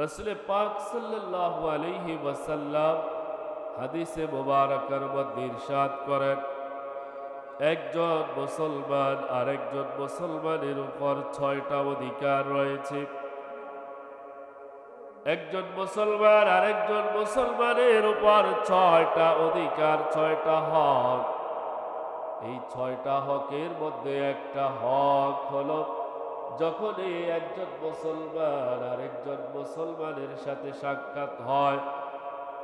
রসুল পাক আলাইহি ওয়াসাল্লাম হাদিসে মুবারকার মধ্যে ইরশাদ করেন, একজন মুসলমান আরেকজন মুসলমানের উপর ছয়টা অধিকার রয়েছে। একজন মুসলমান আরেকজন মুসলমানের উপর ছয়টা অধিকার, ছয়টা হক। এই ছয়টা হকের মধ্যে একটা হক হলো যখনই একজন মুসলমান আরেকজন মুসলমানের সাথে সাক্ষাৎ হয়,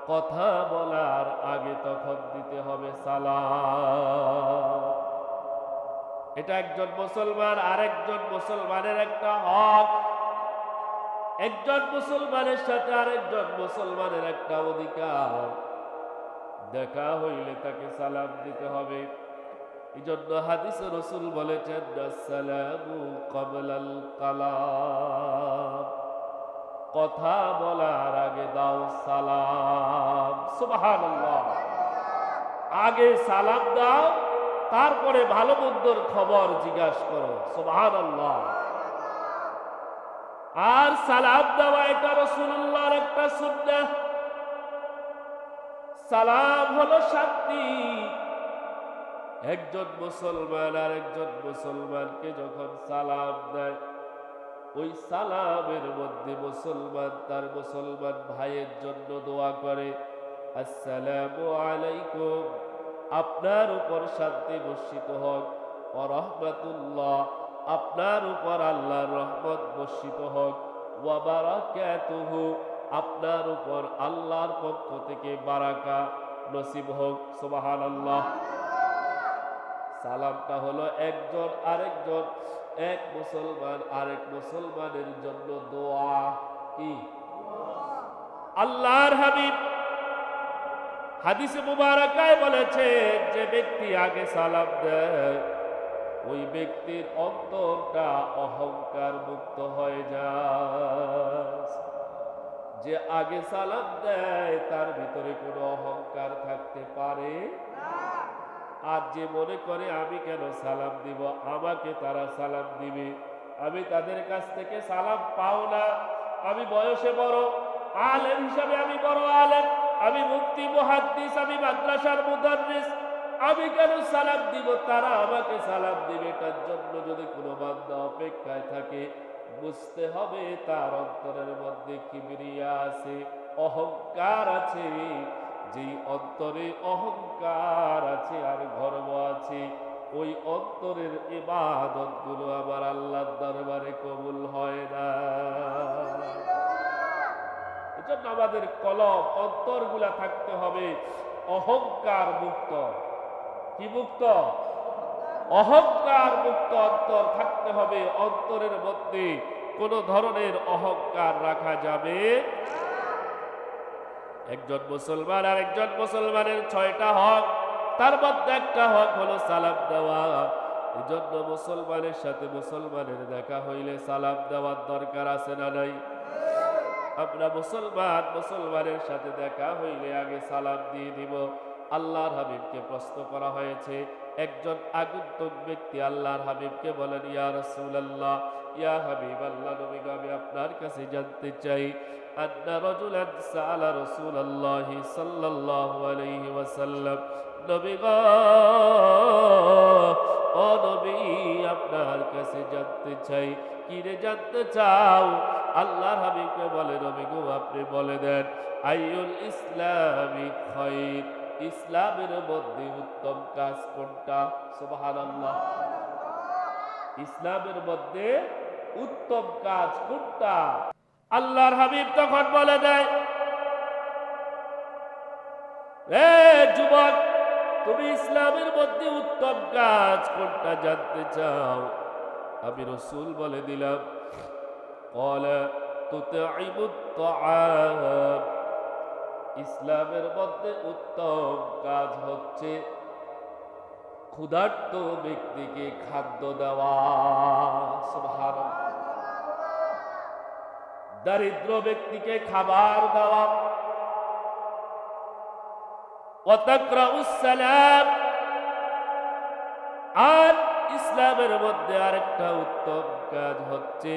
কথা বলার আগে তখন দিতে হবে সালাম। এটা একজন মুসলমান, আরেকজন মুসলমানের একটা হক। একজন মুসলমানের সাথে আরেকজন মুসলমানের একটা অধিকার। দেখা হইলে তাকে সালাম দিতে হবে। জন্য হাদিস রসুল বলেছেন সালামু কবলাল কালাম। কথা বলার আগে দাও সালাম। সুবহানাল্লাহ। আগে সালাম দাও, তারপরে ভালো মন্দর খবর জিজ্ঞাসা করো। সুবহানাল্লাহ। আর সালাম দেওয়া এটা রসুল্লাহর একটা সুন্নাহ। সালাম হলো শান্তি। একজন মুসলমান আর একজন মুসলমানকে যখন সালাম দেয়, ওই সালামের মধ্যে মুসলমান তার মুসলমান ভাইয়ের জন্য দোয়া করে, আসসালামু আলাইকুম, আপনার উপর শান্তি বর্ষিত হোক রহমাতুল্লাহ, আপনার উপর আল্লাহর রহমত বর্ষিত হোক ওয়াবারাকাতুহু আপনার উপর আল্লাহর পক্ষ থেকে বারাকা নসিব হোক, সুবহানাল্লাহ। সালামটা হলো একজন আরেকজন, এক মুসলমান আরেক মুসলমানের জন্য দোয়া কি? আল্লাহর হাবিব হাদিসে মুবারকায় বলেছে যে ব্যক্তি আগে সালাম দেয়, ওই ব্যক্তির অন্তরটা অহংকার মুক্ত হয়ে যায়। যে আগে সালাম দেয়, তার ভিতরে কোনো অহংকার থাকতে পারে আর যে মনে করে, আমি কেন সালাম দিব? আমাকে তারা সালাম দিবে। আমি তাদের কাছ থেকে সালাম পাও না। আমি বয়সে বড়, আলেম হিসাবে আমি বড় আলেম। আমি মুক্তি মুহাদ্দিস, আমি মাদ্রাসার মুদাররিস। আমি কেন সালাম দিব? তারা আমাকে সালাম দিবে। তার জন্য যদি কোনো বান্দা অপেক্ষায় থাকে, বুঝতে হবে তার অন্তরের মধ্যে কিবরিয়া আছে, অহংকার আছে। যেই অন্তরে অহংকার আছে আর গর্ব আছে, ওই অন্তরের ইবাদতগুলো আমার আল্লাহর দরবারে কবুল হয় না। এজন্য আমাদের কলম অন্তরগুলা থাকতে হবে অহংকার মুক্ত। কি মুক্ত? অহংকার মুক্ত অন্তর থাকতে হবে। অন্তরের মধ্যে কোন ধরনের অহংকার রাখা যাবে একজন মুসলমান আর একজন মুসলমানের ছয়টা হক। তার মধ্যে একটা হক হলো সালাম দেওয়া। এই জন্য মুসলমানের সাথে মুসলমানের দেখা হইলে সালাম দেওয়ার দরকার আছে না নাই? আমরা মুসলমান, মুসলমানের সাথে দেখা হইলে আগে সালাম দিয়ে দিব। আল্লাহর হাবিবকে প্রশ্ন করা হয়েছে। একজন আগন্তুক ব্যক্তি আল্লাহর হাবিবকে বলেন, ইয়া রাসূলুল্লাহ, ইয়া হাবিব আল্লাহ নবী আমি আপনার কাছে জানতে চাই। আন্না রাজুলান সাআলা রাসূলুল্লাহ সাল্লাল্লাহু আলাইহি ওয়াসাল্লাম। নবী গো, ও নবী আপনার কাছে জানতে চাই কি রে জানতে চাও? আল্লাহর হাবিবকে বলে নবী গো আপনি বলে দেন আইউল ইসলামি খৈর ইসলামের মধ্যে উত্তম কাজ কোনটা? সুবহানাল্লাহ। ইসলামের মধ্যে উত্তম কাজ কোনটা? আল্লাহর হাবিব তখন বলে দেয় যুবক, তুমি ইসলামের মধ্যে উত্তম কাজ কোনটা জানতে চাও? আমি রসুল বলে দিলাম ইসলামের মধ্যে উত্তম কাজ হচ্ছে ক্ষুধার্ত ব্যক্তিকে খাদ্য দেওয়া। দারিদ্র ব্যক্তিকে খাবার দেওয়া আর ইসলামের মধ্যে আরেকটা উত্তম কাজ হচ্ছে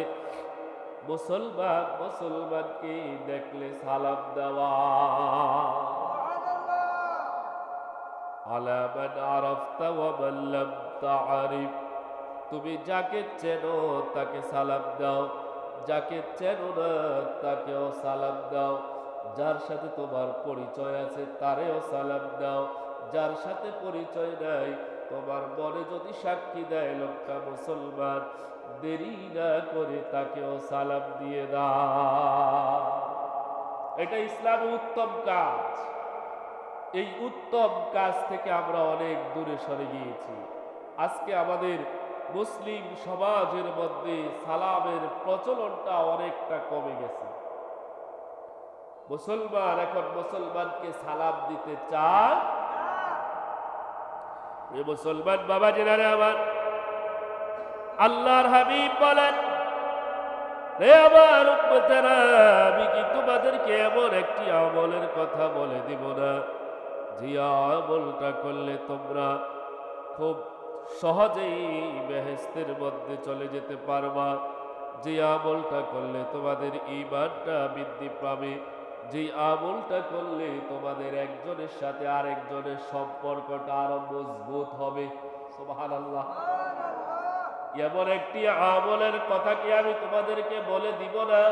মুসলমান মুসলমানকে দেখলে সালাম দেওয়া। তুমি যাকে চেনো তাকে সালাম দাও। যাকে চেনো না, তাকেও সালাম দাও। যার সাথে তোমার পরিচয় আছে, তারেও সালাম দাও। যার সাথে পরিচয় নাই, তোমার মনে যদি সাক্ষী দেয় লোকটা মুসলমান, দেরি না করে তাকেও সালাম দিয়ে দাও। এটা ইসলামী উত্তম কাজ। এই উত্তম কাজ থেকে আমরা অনেক দূরে সরে গিয়েছি। আজকে আমাদের মুসলিম সমাজের মধ্যে সালামের প্রচলনটা অনেকটা কমে গেছে। মুসলমান এখন মুসলমানকে সালাম দিতে চায়? মুসলমান বাবা জেনারে আমার, আল্লাহর হাবিব বলেন রে আমার আমি কি তোমাদেরকে এমন একটি আমলের কথা বলে দিব না? যে আমলটা করলে তোমরা খুব সহজেই বেহেস্তের মধ্যে চলে যেতে পারবা। যে আমলটা করলে তোমাদের ইমানটা বৃদ্ধি পাবে, যে আমলটা করলে তোমাদের একজনের সাথে আরেকজনের সম্পর্কটা আরও মজবুত হবে। এমন একটি আমলের কথা কি আমি তোমাদেরকে বলে দিব না?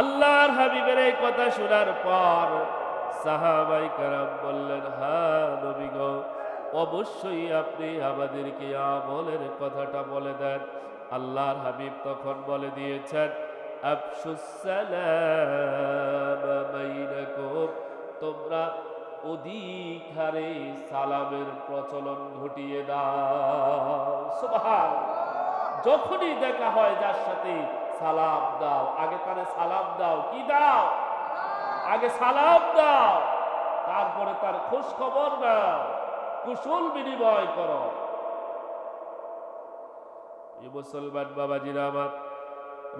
আল্লাহর হাবিবের এই কথা শোনার পর সাহাবাই কারাম বললেন হ্যাঁ নবী গো অবশ্যই আপনি আমাদেরকে আমলের কথাটা বলে দেন। আল্লাহর হাবিব তখন বলে দিয়েছেন তোমরা অধিক হারে সালামের প্রচলন ঘটিয়ে দাও। যখনই দেখা হয় যার সাথে সালাম দাও, আগে তারে সালাম দাও, কি দাও? আগে সালাম দাও, তারপরে তার খোঁজ খবর নাও। কুশল বিনিময় করো। মুসলমান বাবাজিরা আমার,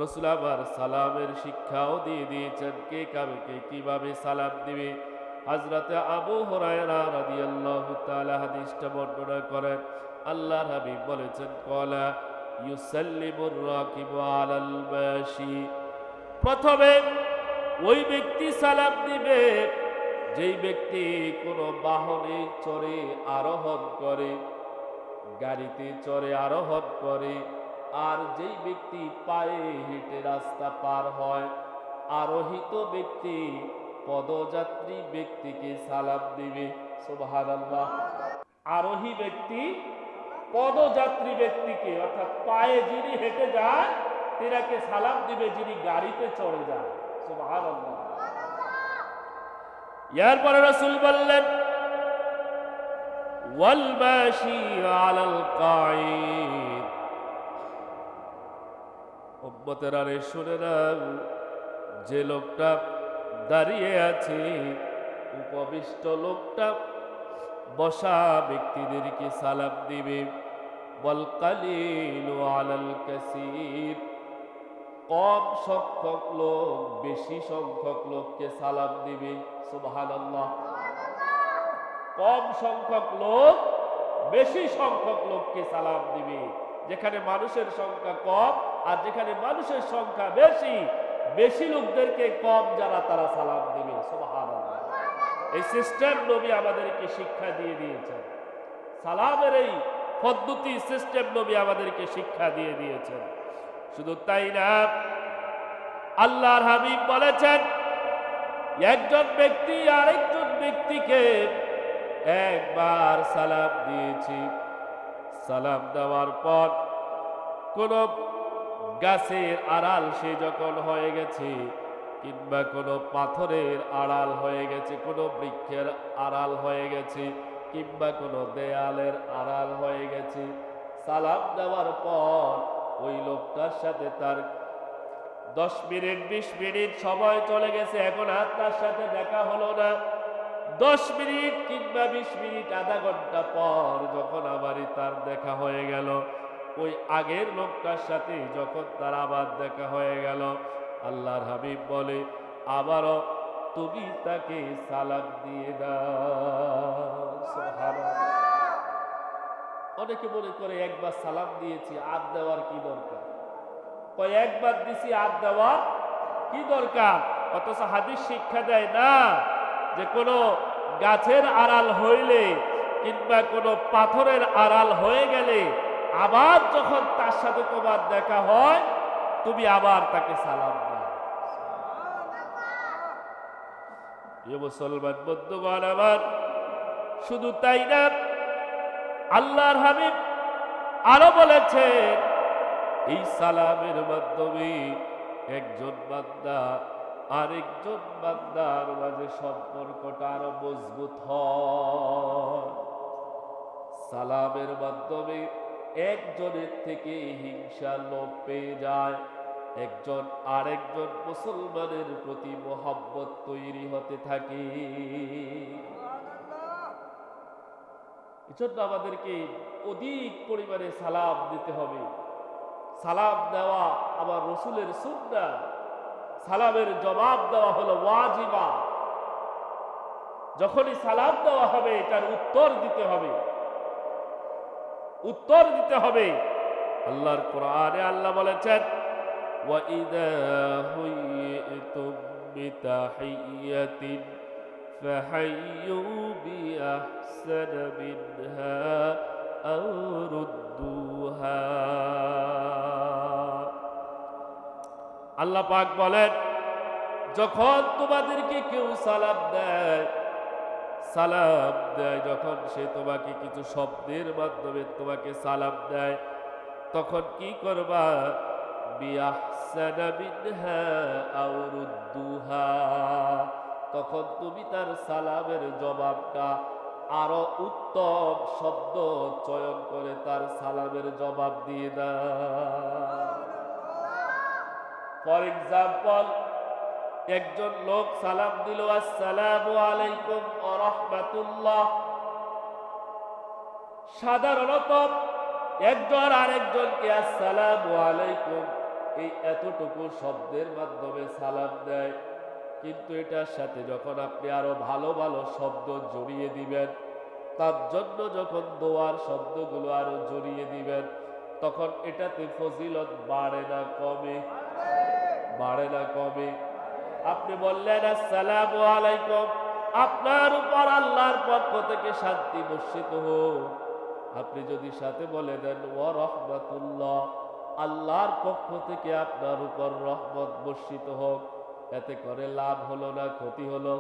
রসুল আমার সালামের শিক্ষাও দিয়ে দিয়েছেন। কে কাকে কীভাবে সালাম দিবে? হজরতে আবু হরায়রা রাদিয়াল্লাহু তাআলা হাদিসটা বর্ণনা করেন। আল্লাহর হাবিব বলেছেন, কলা ইউসাল্লিমুর রাকিবু আলাল মাশি প্রথমে ওই ব্যক্তি সালাম দিবে যেই ব্যক্তি কোনো বাহনে চড়ে আরোহণ করে, গাড়িতে চড়ে আরোহণ করে, আর যেই ব্যক্তি পায়ে হেঁটে রাস্তা পার হয়, আরোহিত ব্যক্তি, পদযাত্রী ব্যক্তিকে সালাম দিবে। সুবহানাল্লাহ। আরোহী ব্যক্তি, পদযাত্রী ব্যক্তিকে, অর্থাৎ পায়ে যিনি হেঁটে যায়, তিনাকে সালাম দিবে যিনি গাড়িতে চড়ে যায়। সুবহানাল্লাহ। এরপরে রসুল বললেন যে লোকটা দাঁড়িয়ে আছে, উপবিষ্ট লোকটা বসা ব্যক্তিদেরকে সালাম দিবে। বল কালিল আলাল কাসির। কম সংখ্যক লোক, বেশি সংখ্যক লোককে সালাম দিবে, সুবহানাল্লাহ। কম সংখ্যক লোক, বেশি সংখ্যক লোককে সালাম দিবে। যেখানে মানুষের সংখ্যা কম আর যেখানে মানুষের সংখ্যা বেশি বেশি লোকদেরকে কম যারা, তারা সালাম দিবে এই সিস্টেম নবী আমাদেরকে শিক্ষা দিয়ে দিয়েছেন। সালামের এই পদ্ধতি, সিস্টেম নবী আমাদেরকে শিক্ষা দিয়ে দিয়েছেন। শুধু তাই না, আল্লাহর হাবিব বলেছেন, একজন ব্যক্তি আরেকজন ব্যক্তিকে একবার সালাম দিয়েছি। সালাম দেওয়ার পর কোন গাছের আড়াল সে যখন হয়ে গেছে, কিংবা কোনো পাথরের আড়াল হয়ে গেছে, কোনো বৃক্ষের আড়াল হয়ে গেছে, কিংবা কোনো দেয়ালের আড়াল হয়ে গেছে, সালাম দেওয়ার পর ওই লোকটার সাথে তার দশ মিনিট, বিশ মিনিট সময় চলে গেছে, এখন আর তার সাথে দেখা হলো না দশ মিনিট কিংবা বিশ মিনিট, আধা ঘণ্টা পর যখন আবারই তার দেখা হয়ে গেল, ওই আগের লোকটার সাথে যখন তার আবার দেখা হয়ে গেল, আল্লাহর হাবিব বলে, আবারও তুমি তাকে সালাম দিয়ে দাও। অনেকে মনে করে একবার সালাম দিয়েছি আর দেওয়ার কি দরকার? কয়েকবার দিছি আর দেওয়া কি দরকার? অথচ হাদিস শিক্ষা দেয় না যে কোনো গাছের আড়াল হইলে কিংবা কোনো পাথরের আড়াল হয়ে গেলে আবার যখন তার সাথে তোমার দেখা হয়, তুমি আবার তাকে সালাম দাও। মুসলমান বন্ধুগণ, আমার শুধু তাই না আল্লাহর হাবিব আরও বলেছে এই সালামের মাধ্যমে একজন বান্দা আরেকজন বান্দার মাঝে সম্পর্কটা আরও মজবুত হয়। সালামের মাধ্যমে একজনের থেকে হিংসা লোপ পেয়ে যায়, একজন আরেকজন মুসলমানের প্রতি মোহাব্বত তৈরি হতে থাকে। এজন্য আমাদেরকে অধিক পরিমাণে সালাম দিতে হবে সালাম দেওয়া আবার রসুলের সুন্না সালামের জবাব দেওয়া হলো ওয়াজিবা যখনই সালাম দেওয়া হবে এটার উত্তর দিতে হবে উত্তর দিতে হবে আল্লাহর কোরআনে আল্লাহ বলেছেন وَإِذَا حُيِّئْتُم بِتَحِيَّةٍ فَحَيُّوا بِأَحْسَنَ مِنْهَا أَوْ رُدُّوهَا আল্লাহ পাক বলেন যখন তোমাদেরকে কেউ সালাম দেয় সালাম দেয় যখন সে তোমাকে কিছু শব্দের মাধ্যমে তোমাকে সালাম দেয় তখন কি করবা বিয়াহসানা মিনহা আও রুদ্দুহা তখন তুমি তার সালামের জবাবটা আরও উত্তম শব্দ চয়ন করে তার সালামের জবাব দিয়ে দাও। ফর এক্সাম্পল একজন লোক সালাম দিল, আসসালামু আলাইকুম রাহমাতুল্লাহ। সাধারণত একজন আরেকজনকে আসসালামু আলাইকুম এই এতটুকু শব্দের মাধ্যমে সালাম দেয়। কিন্তু এটার সাথে যখন আপনি আরও ভালো ভালো শব্দ জড়িয়ে দিবেন, তার জন্য যখন দোয়ার শব্দগুলো আরও জড়িয়ে দিবেন, তখন এটাতে ফজিলত বাড়ে না কমে। বাড়ে না কমে। আপনি বললেন, আসসালামু আলাইকুম। আপনার উপর আল্লাহর পক্ষ থেকে শান্তি বর্ষিত হোক। আপনি যদি সাথে বলে দেন ও রহমতুল্লাহ। আল্লাহর পক্ষ থেকে আপনার উপর রহমত বর্ষিত হোক। এতে করে লাভ হলো না ক্ষতি হলো।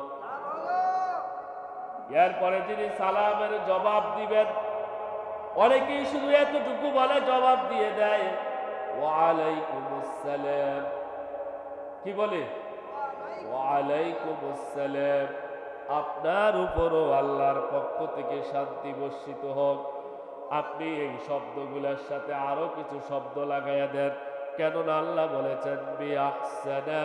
এরপরে যিনি সালামের জবাব দিবেন অনেকেই শুধু এতটুকু বলে জবাব দিয়ে দেয় ওয়ালাইকুম আসসালাম কি বলে? ওয়ালাইকুম আসসালাম আপনার উপরও আল্লাহর পক্ষ থেকে শান্তি বর্ষিত হোক। আপনি এই শব্দগুলোর সাথে আরও কিছু শব্দ লাগাইয়া দেন কেননা আল্লাহ বলেছেন বিআহসানা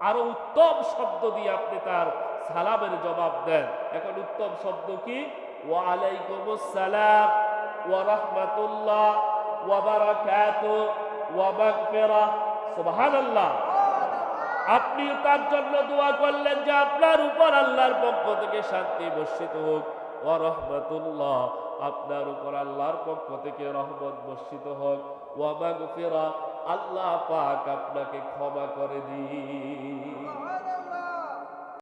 আরও উত্তম শব্দ দিয়ে আপনি তার সালামের জবাব দেন। এখন উত্তম শব্দ কি? ওয়ালাইকুম আসসালাম ওয়া রাহমাতুল্লাহ, ওয়া বারাকাতু, ওয়া মাগফিরাহ। সুবহানাল্লাহ। আপনি তার জন্য দোয়া করলেন যে আপনার উপর আল্লাহর পক্ষ থেকে শান্তি বর্ষিত হোক। ও রহমতুল্লাহ। আপনার উপর আল্লাহর পক্ষ থেকে রহমত বর্ষিত হোক। ও গুফেরা আল্লাহ পাক আপনাকে ক্ষমা করে দিই